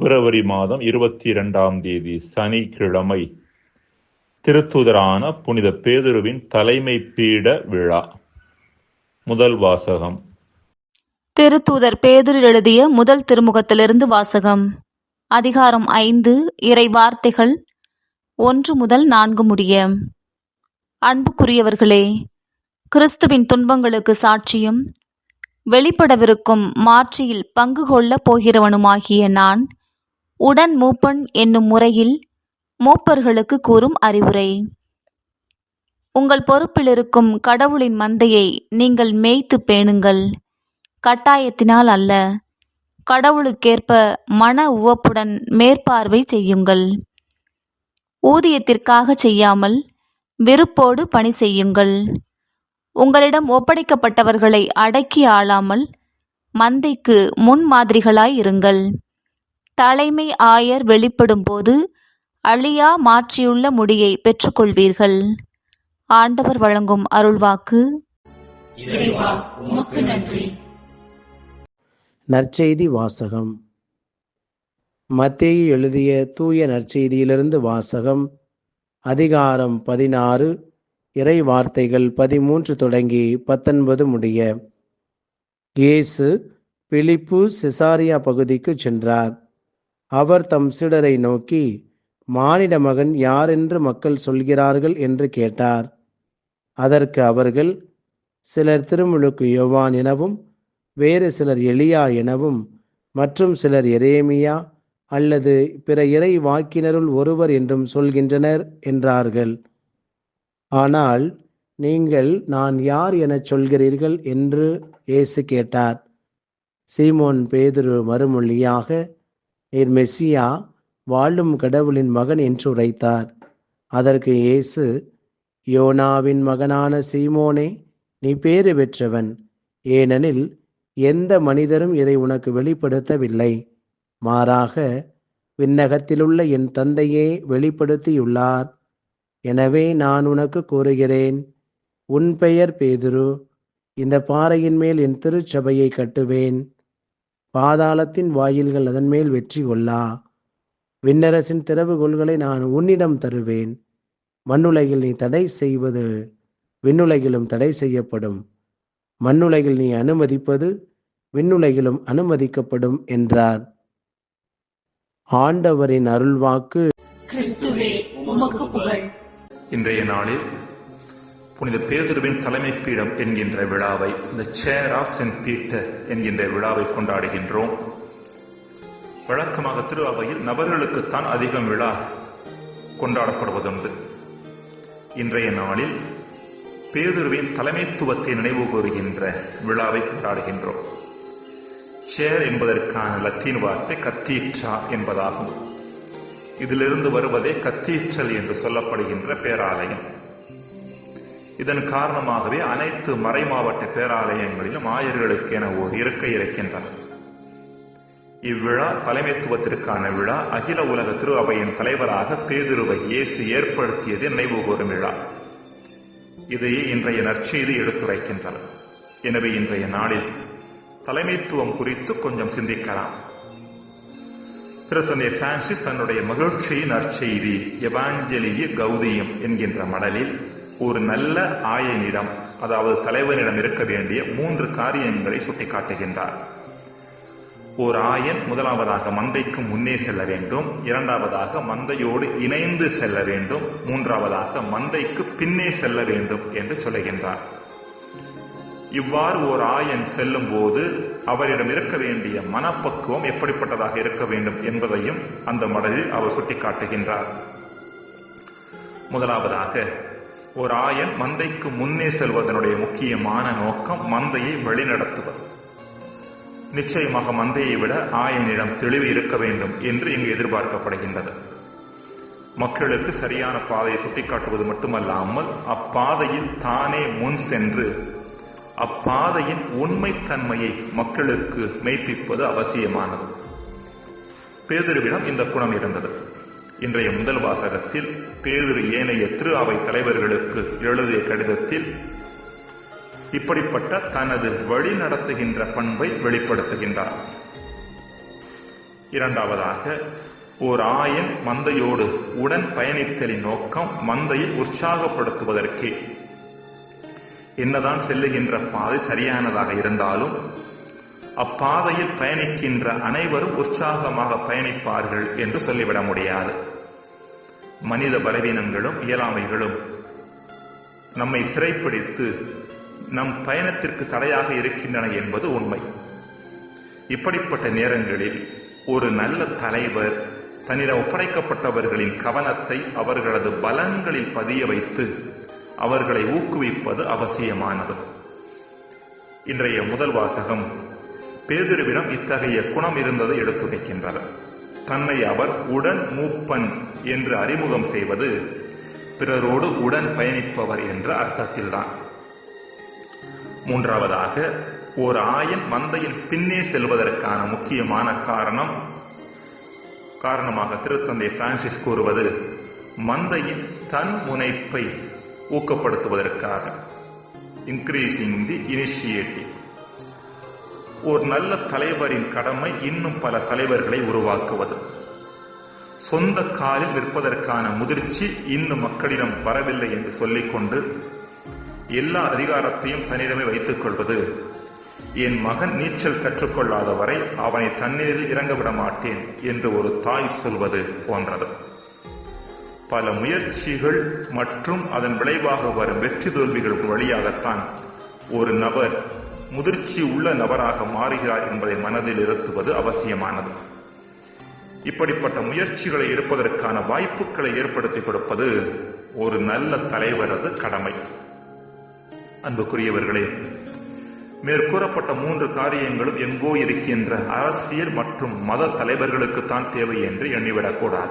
பிப்ரவரி மாதம் இருபத்தி இரண்டாம் தேதி சனிக்கிழமை திருத்துதரான புனித பேதுருவின் தலைமை பீட விழா. முதல் வாசகம். திருத்தூதர் பேதுரு எழுதிய முதல் திருமுகத்திலிருந்து வாசகம். அதிகாரம் ஐந்து இறை வார்த்தைகள் ஒன்று முதல் நான்கு முடிய. அன்புக்குரியவர்களே கிறிஸ்துவின் துன்பங்களுக்கு சாட்சியும் வெளிப்படவிருக்கும் மாட்சியில் பங்கு கொள்ளப் போகிறவனுமாகிய நான் உடன் மூப்பன் என்னும் முறையில் மூப்பர்களுக்கு கூறும் அறிவுரை. உங்கள் பொறுப்பில் இருக்கும் கடவுளின் மந்தையை நீங்கள் மேய்த்து பேணுங்கள். கட்டாயத்தினால் அல்ல கடவுளுக்கேற்ப மன உவப்புடன் மேற்பார்வை செய்யுங்கள். ஊதியத்திற்காக செய்யாமல் விருப்போடு பணி செய்யுங்கள். உங்களிடம் ஒப்படைக்கப்பட்டவர்களை அடக்கி ஆளாமல் மந்தைக்கு முன்மாதிரிகளாய் இருங்கள். தலைமை ஆயர் வெளிப்படும்போது அழியா மாற்றியுள்ள முடியை பெற்றுக்கொள்வீர்கள். ஆண்டவர் வழங்கும் அருள்வாக்கு. இறைவா உமக்கு நன்றி. நற்செய்தி வாசகம். மத்தேயு எழுதிய தூய நற்செய்தியிலிருந்து வாசகம். அதிகாரம் பதினாறு இறை வார்த்தைகள் பதிமூன்று தொடங்கி பத்தொன்பது முடிய. இயேசு பிலிப்பு செசாரியா பகுதிக்கு சென்றார். அவர் தம் சீடரை நோக்கி மானிட மகன் யார் என்று மக்கள் சொல்கிறார்கள்? என்று கேட்டார். அதற்கு அவர்கள் சிலர் திருமுழுக்கு யோவான் எனவும் வேறு சிலர் எலியா எனவும் மற்றும் சிலர் எரேமியா அல்லது பிற இறை வாக்கினருள் ஒருவர் என்றும் சொல்கின்றனர் என்றார்கள். ஆனால் நீங்கள் நான் யார் எனச் சொல்கிறீர்கள்? என்று இயேசு கேட்டார். சீமோன் பேதுரு மறுமொழியாக நீர் மெஸ்ஸியா வாழும் கடவுளின் மகன் என்று உரைத்தார். அதற்கு இயேசு யோனாவின் மகனான சீமோனே நீ பேறு பெற்றவன். ஏனெனில் எந்த மனிதரும் இதை உனக்கு வெளிப்படுத்தவில்லை. மாறாக விண்ணகத்திலுள்ள என் தந்தையே வெளிப்படுத்தியுள்ளார். எனவே நான் உனக்கு கூறுகிறேன் உன் பெயர் பேதுரு. இந்த பாறையின் மேல் என் திருச்சபையை கட்டுவேன். பாதாளத்தின் வாயில்கள் அதன் மேல் வெற்றி கொள்ளா. விண்ணரசின் திறவுகோள்களை நான் உன்னிடம் தருவேன். மண்ணுலகில் நீ தடை செய்வது விண்ணுலகிலும் தடை செய்யப்படும். மண்ணுலகில் நீ அனுமதிப்பது விண்ணுலகிலும் அனுமதிக்கப்படும் என்றார். ஆண்டவரின் அருள்வாக்கு. கிறிஸ்துவே உமக்கு புகழ். இன்றைய நாளில் புனித பேதுருவின் தலைமை பீடம் என்கின்ற விழாவை இந்த சேர் ஆஃப் சென்ட் பீட்டர் என்கின்ற விழாவை கொண்டாடுகின்றோம். வழக்கமாக திருவாவையில் நபர்களுக்குத்தான் அதிகம் விழா கொண்டாடப்படுவதுண்டு. இன்றைய நாளில் பேதுருவின் தலைமைத்துவத்தை நினைவு கூறுகின்ற விழாவை கொண்டாடுகின்றோம். சேர் என்பதற்கான லத்தீன் வார்த்தை கத்தீற்றா என்பதாகும். இதிலிருந்து வருவதே கத்தீற்றல் என்று சொல்லப்படுகின்ற பேராலயம். இதன் காரணமாகவே அனைத்து மறைமாவட்ட பேராலயங்களிலும் ஆயர்களுக்கென ஓர் இருக்கை இருக்கின்றன. இவ்விழா தலைமைத்துவத்திற்கான விழா அகில உலக திரு அவையின் தலைவராக பேதுருவை இயேசு ஏற்படுத்தியது நினைவு கூறும் விழா. இதையே இன்றைய நற்செய்தி எடுத்துரைக்கின்றன. எனவே இன்றைய நாளில் தலைமைத்துவம் குறித்து கொஞ்சம் சிந்திக்கலாம். திருத்தந்தை பிரான்சிஸ் தன்னுடைய மகிழ்ச்சியின் நற்செய்தி எவாஞ்சலிய கௌதியம் என்கின்ற மடலில் ஒரு நல்ல ஆயனிடம் அதாவது தலைவனிடம் இருக்க வேண்டிய மூன்று காரியங்களை சுட்டிக்காட்டுகின்றார். ஓர் ஆயன் முதலாவதாக மந்தைக்கு முன்னே செல்ல வேண்டும் இரண்டாவதாக மந்தையோடு இணைந்து செல்ல வேண்டும் மூன்றாவதாக மந்தைக்கு பின்னே செல்ல வேண்டும் என்று சொல்லுகின்றார். இவ்வாறு ஓர் ஆயன் செல்லும் போது அவரிடம் இருக்க வேண்டிய மனப்பக்குவம் எப்படிப்பட்டதாக இருக்க வேண்டும் என்பதையும் அந்த மடலில் அவர் சுட்டிக்காட்டுகின்றார். முதலாவதாக ஒரு ஆயன் மந்தைக்கு முன்னே செல்வதனுடைய முக்கியமான நோக்கம் மந்தையை வழிநடத்துவது. நிச்சயமாக மந்தையை விட ஆயனிடம் தெளிவு இருக்க வேண்டும் என்று இங்கு எதிர்பார்க்கப்படுகின்றது. மக்களுக்கு சரியான பாதையை சுட்டிக்காட்டுவது மட்டுமல்லாமல் அப்பாதையில் தானே முன் சென்று அப்பாதையின் உண்மைத்தன்மையை மக்களுக்கு மெய்ப்பிப்பது அவசியமானது. பேதுருவிடம் இந்த குணம் இருந்தது. இன்றைய முதல் வாசகத்தில் பேதுரு ஏனைய திரு அவை தலைவர்களுக்கு எழுதிய கடிதத்தில் இப்படிப்பட்ட தனது வழி நடத்துகின்ற பண்பை வெளிப்படுத்துகின்றார். இரண்டாவதாக ஓர் ஆயன் மந்தையோடு உடன் பயணித்தலின் நோக்கம் மந்தையை உற்சாகப்படுத்துவதற்கே. என்னதான் செல்லுகின்ற பாதை சரியானதாக இருந்தாலும் அப்பாதையில் பயணிக்கின்ற அனைவரும் உற்சாகமாக பயணிப்பார்கள் என்று சொல்லிவிட முடியாது. மனித பலவீனங்களும் இயலாமைகளும் நம்மை சிறைப்பிடித்து நம் பயணத்திற்கு தடையாக இருக்கின்றன என்பது உண்மை. இப்படிப்பட்ட நேரங்களில் ஒரு நல்ல தலைவர் தன்னிடம் ஒப்படைக்கப்பட்டவர்களின் கவனத்தை அவர்களது பலங்களில் பதிய வைத்து அவர்களை ஊக்குவிப்பது அவசியமானது. இன்றைய முதல் வாசகம் பேதுருவிடம் இத்தகைய குணம் இருந்ததை எடுத்துரைக்கின்றனர் தன்னை அவர் உடன் மூப்பன் என்று அறிமுகம் செய்வது பிறரோடு உடன் பயணிப்பவர் என்ற அர்த்தத்தில்தான். மூன்றாவதாக ஓர் ஆயன் மந்தையின் பின்னே செல்வதற்கான முக்கியமான காரணம் காரணமாக திருத்தந்தை பிரான்சிஸ் கூறுவது மந்தையின் தன் முனைப்பை ஊக்கப்படுத்துவதற்காக. இன்க்ரீசிங் தி இனிஷியேட்டிவ் ஒரு நல்ல தலைவரின் கடமை இன்னும் பல தலைவர்களை உருவாக்குவது. சொந்த காலில் நிற்பதற்கான முதிர்ச்சி இன்னும் மக்களிடம் வரவில்லை என்று சொல்லிக்கொண்டு எல்லா அதிகாரத்தையும் தன்னிடமே வைத்துக் கொள்வது. என் மகன் நீச்சல் கற்றுக்கொள்ளாத வரை அவனை தண்ணீரில் இறங்க விட மாட்டேன் என்று ஒரு தாய் சொல்வது போன்றது. பல முயற்சிகள் மற்றும் அதன் விளைவாக வரும் வெற்றி தோல்விகள் வழியாகத்தான் ஒரு நபர் முதிர்ச்சி உள்ள நபராக மாறுகிறார் என்பதை மனதில் இருத்துவது அவசியமானது. இப்படிப்பட்ட முயற்சிகளை எடுப்பதற்கான வாய்ப்புகளை ஏற்படுத்தி கொடுப்பது ஒரு நல்ல தலைவரது கடமை. அன்புக்குரியவர்களே மேற்கூறப்பட்ட மூன்று காரியங்களும் எங்கோ இருக்கின்ற அரசியல் மற்றும் மத தலைவர்களுக்குத்தான் தேவை என்று எண்ணிவிடக்கூடாது.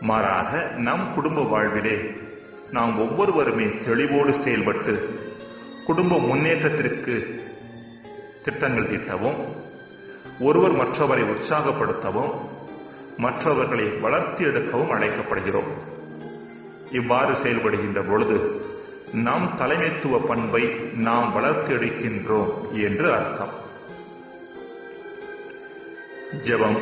மாறாக நம் குடும்ப வாழ்விலே நாம் ஒவ்வொருவருமே தெளிவோடு செயல்பட்டு குடும்ப முன்னேற்றத்திற்கு திட்டங்கள் தீட்டவும் ஒருவர் மற்றவரை உற்சாகப்படுத்தவும் மற்றவர்களை வளர்த்தி எடுக்கவும் அழைக்கப்படுகிறோம். இவ்வாறு செயல்படுகின்ற பொழுது நம் தலைமைத்துவ பண்பை நாம் வளர்த்து எடுக்கின்றோம் என்று அர்த்தம். ஜெபம்.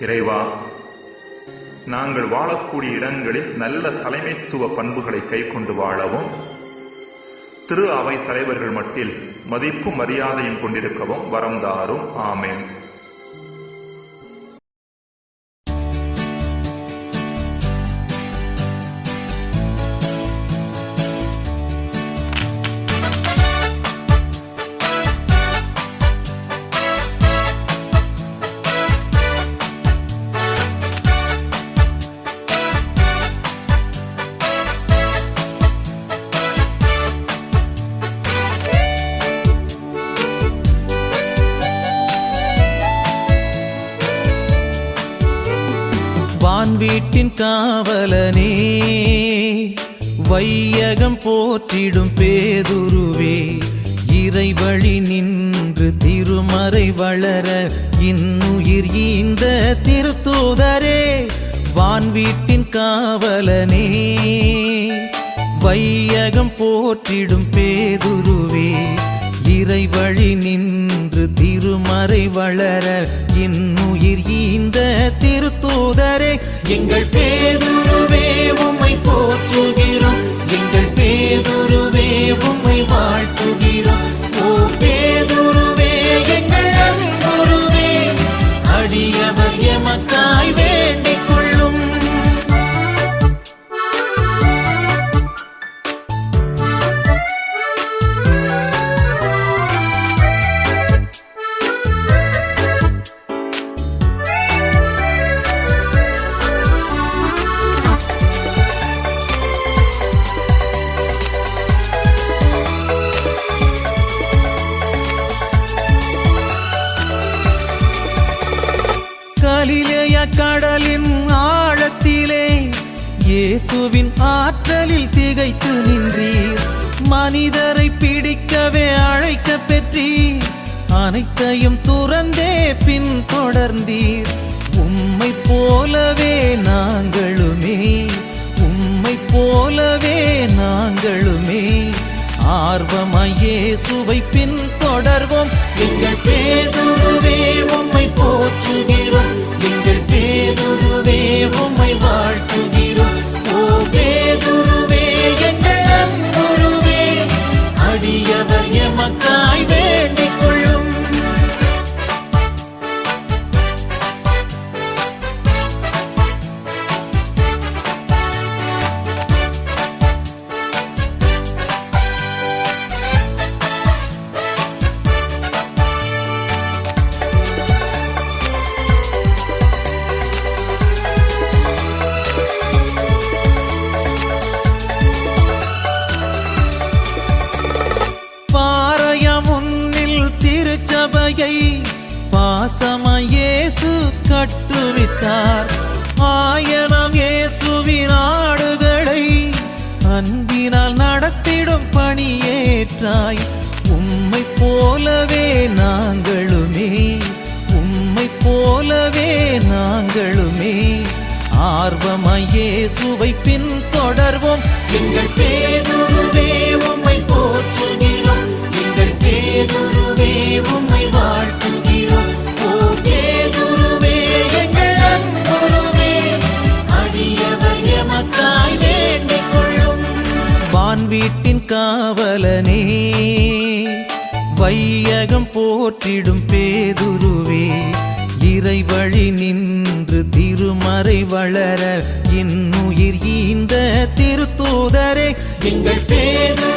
இறைவா நாங்கள் வாழக்கூடிய இடங்களில் நல்ல தலைமைத்துவ பண்புகளை கைக்கொண்டு வாழவும் திரு அவை தலைவர்கள் மட்டில் மதிப்பு மரியாதையும் கொண்டிருக்கவும் வரம் தாரும். ஆமேன். வீட்டின் காவலனே வையகம் போற்றிடும் பேதுருவே இறைவழி நின்று திருமறை வளர இன்னுயிர் ஈந்த திருத்தூதரே வான் வீட்டின் காவலனே வையகம் போற்றிடும் பேதுருவே இறைவழி நின்று திருமறை வளர இன்னுயிர் ஈந்த தூதரே எங்கள் பேதுருவே உம்மை போற்றுகிறேன் இயேசுவின் ஆற்றலில் திகைத்து நின்றீர். மனிதரை பிடிக்கவே அழைக்க பெற்றீர். அனைத்தையும் துறந்தே பின் தொடர்ந்தீர். உம்மை போலவே நாங்களுமே. உம்மை போலவே நாங்களுமே. ஆர்வமாயே சுவை பின் தொடர்வோம். எங்கள் பேதுருவே உம்மை போற்றுகிறோம். எங்கள் பேதுருவே உம்மை வாழ்த்து பணியேற்றாய் உம்மை போலவே நாங்களுமே உம்மை போலவே நாங்களுமே. ஆர்வமையே சுவை பின் தொடர்வோம் எங்கள் பேதுருவே உம்மை போற்றுகிறோம் எங்கள் பேதுருவே உம்மை போற்றிடும் பேதுருவே இறை வழி நின்று திருமறை வளர இன்னுயிர் ஈந்த திருத்தூதரே. எங்கள் பேதுரு